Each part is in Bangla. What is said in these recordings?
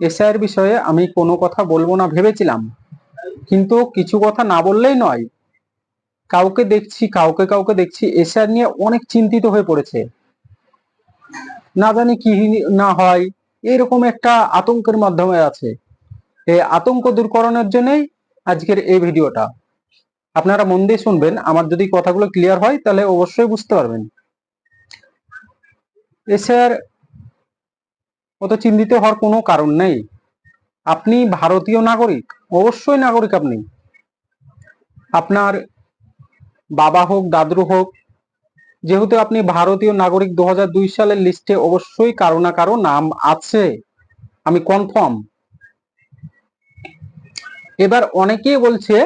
এসআইয়ের বিষয়ে আমি কোনো কথা বলব না ভেবেছিলাম। কিন্তু কিছু কথা না বললেই নয়। কাউকে দেখছি, কাউকে কাউকে দেখছি এসআইআর নিয়ে অনেক চিন্তিত হয়ে পড়েছে। না জানি কি না হয়, এরকম একটা আতঙ্কের মাধ্যমে আছে। এই আতঙ্ক দূরকরণের জন্যই আজকের এই ভিডিওটা। আপনারা মন দিয়ে শুনবেন, আমার যদি কথাগুলো ক্লিয়ার হয়, তাহলে অবশ্যই বুঝতে পারবেন। এসআর অত চিন্তিত হওয়ার কোনো কারণ নেই। আপনি ভারতীয় নাগরিক, অবশ্যই নাগরিক আপনি। আপনার বাবা হোক, দাদু হোক, যেহেতু আপনি ভারতীয় নাগরিক দু হাজার দুই সালের লিস্টে অবশ্যই কারও না কারও নাম আছে। আমি কনফার্ম এবার অনেকেই বলছে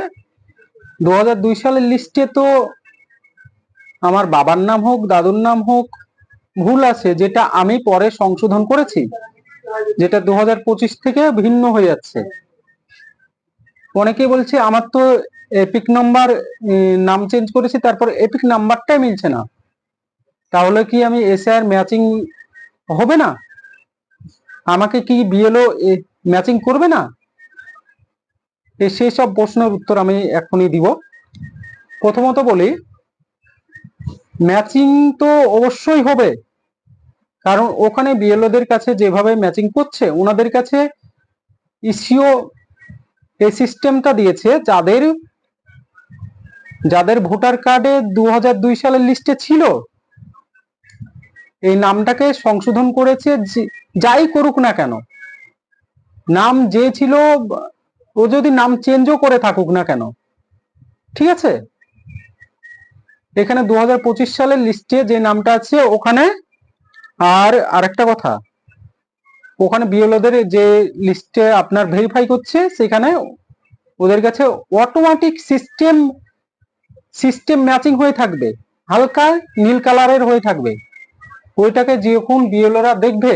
দু হাজার দুই সালের লিস্টে তো আমার বাবার নাম হোক, দাদুর নাম হোক ভুল আছে যেটা আমি পরে সংশোধন করেছি, যেটা দু হাজার পঁচিশ থেকে ভিন্ন হয়ে যাচ্ছে। অনেকেই বলছে, আমার তো এপিক নাম্বার নাম চেঞ্জ করেছি, তারপর এপিক নাম্বারটাই মিলছে না। তাহলে কি আমি এসআর ম্যাচিং হবে না? আমাকে কি বিএলও ম্যাচিং করবে না? সেই সব প্রশ্নের উত্তর আমি এখনই দিব। প্রথমত বলি ম্যাচিং তো অবশ্যই হবে। কারণ ওখানে বিএলওদের কাছে যেভাবে ম্যাচিং করছে, ওনাদের কাছে ইসিও এই সিস্টেমটা দিয়েছে যাদের যাদের ভোটার কার্ডে দু দুই সালের লিস্টে ছিল। এই নামটাকে সংশোধন করেছে যাই করুক না কেন। নাম যে ছিল, ও যদি নাম চেঞ্জও করে থাকুক না কেন। ঠিক আছে? এখানে দু হাজার পঁচিশ সালের লিস্টে যে নামটা আছে, ওখানে আর আরেকটা কথা, ওখানে বিএলওদের যে লিস্টে আপনার ভেরিফাই করছে, সেখানে ওদের কাছে অটোমেটিক সিস্টেম সিস্টেম ম্যাচিং হয়ে থাকবে, হালকা নীল কালারের হয়ে থাকবে। ওইটাকে যখন বিএলওরা দেখবে,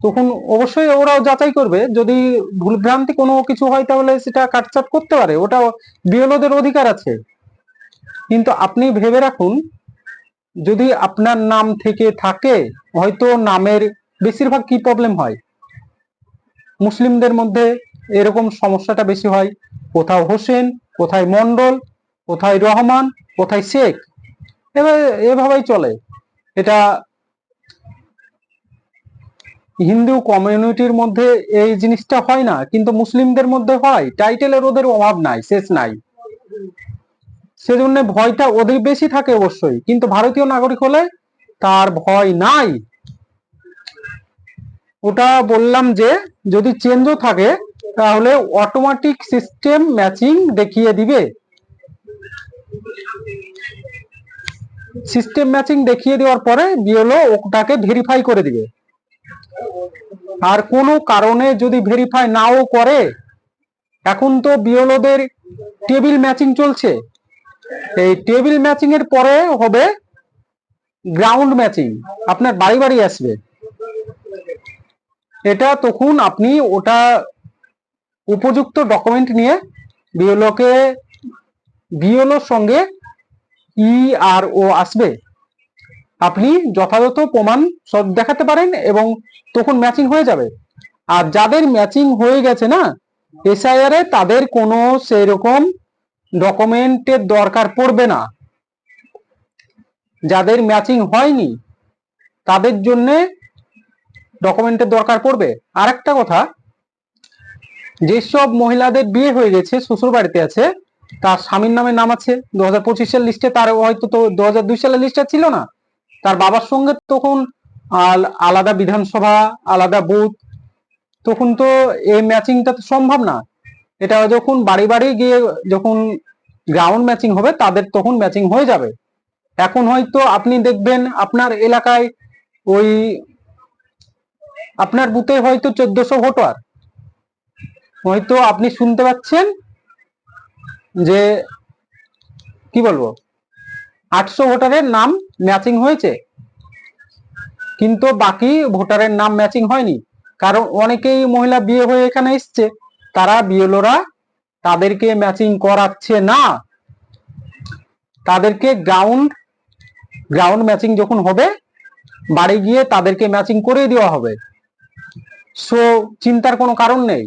তখন অবশ্যই ওরাও যাচাই করবে। যদি ভুলভ্রান্তি কোনো কিছু হয়, তাহলে সেটা কাটছাট করতে পারে। ওটা বিএলওদের অধিকার আছে। কিন্তু আপনি ভেবে রাখুন, যদি আপনার নাম থেকে থাকে, হয়তো নামের বেশিরভাগ কি প্রবলেম হয়? মুসলিমদের মধ্যে এরকম সমস্যাটা বেশি হয়। কোথাও হোসেন, কোথায় মন্ডল কোথায় রহমান, কোথায় শেখ? এভাবে এভাবেই চলে। এটা হিন্দু কমিউনিটির মধ্যে এই জিনিসটা হয় না, কিন্তু মুসলিমদের মধ্যে হয়। টাইটেলের ওদের অভাব নাই, শেষ নাই। সেজন্য ভয়টা ওদের বেশি থাকে অবশ্যই। কিন্তু ভারতীয় নাগরিক হলে তার ভয় নাই। ওটা বললাম যে, যদি চেঞ্জও থাকে, তাহলে অটোমেটিক সিস্টেম ম্যাচিং দেখিয়ে দিবে। সিস্টেম ম্যাচিং দেখিয়ে দেওয়ার পরে বিএলও ওটাকে ভেরিফাই করে দিবে। আর কোনো কারণে যদি ভেরিফাই নাও করে, এখন তো বিএলওদের টেবিল ম্যাচিং চলছে। এই টেবিল ম্যাচিং এর পরে হবে গ্রাউন্ড ম্যাচিং আপনার বাড়ি বাড়ি আসবে। এটা তখন আপনি ওটা উপযুক্ত ডকুমেন্ট নিয়ে বিএলও কে বিএলওর সঙ্গে ই আর ও আসবে। আপনি যথাযথ প্রমাণ সব দেখাতে পারেন এবং তখন ম্যাচিং হয়ে যাবে। আর যাদের ম্যাচিং হয়ে গেছে না এসআইআর এ তাদের কোনো সেরকম ডকুমেন্টের দরকার পড়বে না। যাদের ম্যাচিং হয়নি, তাদের জন্য ডকুমেন্টের দরকার পড়বে। আরেকটা কথা, যেসব মহিলাদের বিয়ে হয়ে গেছে শ্বশুর বাড়িতে আছে, তার স্বামীর নামে নাম আছে, দু হাজার পঁচিশের লিস্টে তার হয়তো তো দু হাজার দুই সালের লিস্টে ছিল না। তার বাবার সঙ্গে তখন আল- আলাদা বিধানসভা, আলাদা বুথ, তখন তো এই ম্যাচিংটা তো সম্ভব না। এটা যখন বাড়ি বাড়ি গিয়ে যখন গ্রাউন্ড ম্যাচিং হবে, তাদের তখন ম্যাচিং হয়ে যাবে। এখন হয়তো আপনি দেখবেন আপনার এলাকায় ওই আপনার বুথে হয়তো চোদ্দশো ভোটার হয়তো আপনি শুনতে পাচ্ছেন যে, কি বলব, আটশো ভোটারের নাম ম্যাচিং হয়েছে। কিন্তু বাকি ভোটারের নাম ম্যাচিং হয়নি। কারণ অনেকেই মহিলা বিয়ে হয়ে এখানে এসছে। তারা বিএলওরা তাদেরকে ম্যাচিং করাচ্ছে না। তাদেরকে গ্রাউন্ড গ্রাউন্ড ম্যাচিং যখন হবে, বাড়ি গিয়ে তাদেরকে ম্যাচিং করে দেওয়া হবে। সো চিন্তার কোনো কারণ নেই।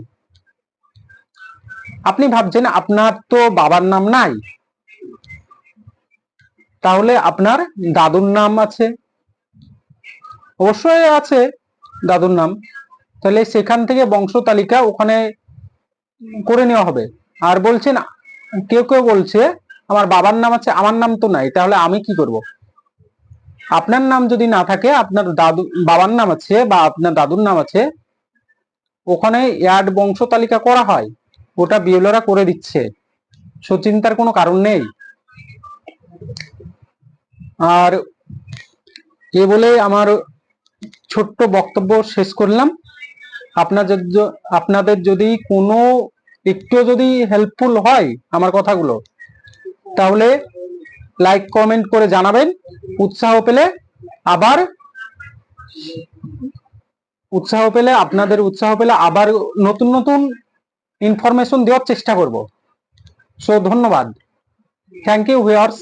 আপনি ভাবছেন, আপনার তো বাবার নাম নাই। তাহলে আপনার দাদুর নাম আছে। অবশ্যই আছে দাদুর নাম। তাহলে সেখান থেকে বংশ তালিকা ওখানে করে নেওয়া হবে। আর বলছেন, কেউ কেউ বলছে, আমার বাবার নাম আছে, আমার নাম তো নাই, তাহলে আমি কি করব? আপনার নাম যদি না থাকে, আপনার দাদু, বাবার নাম আছে বা আপনার দাদুর নাম আছে, ওখানে অ্যাড বংশ তালিকা করা হয়, ওটা বিএলওরা করে দিচ্ছে সো চিন্তার কোনো কারণ নেই। আর এ বলে আমার ছোট্ট বক্তব্য শেষ করলাম। আপনাদের আপনাদের যদি কোনো একটু যদি হেল্পফুল হয় আমার কথাগুলো, তাহলে লাইক কমেন্ট করে জানাবেন, উৎসাহ পেলে আবার, উৎসাহ পেলে, আপনাদের উৎসাহ পেলে আবার নতুন নতুন ইনফরমেশন দেওয়ার চেষ্টা করব। সো ধন্যবাদ। Thank you viewers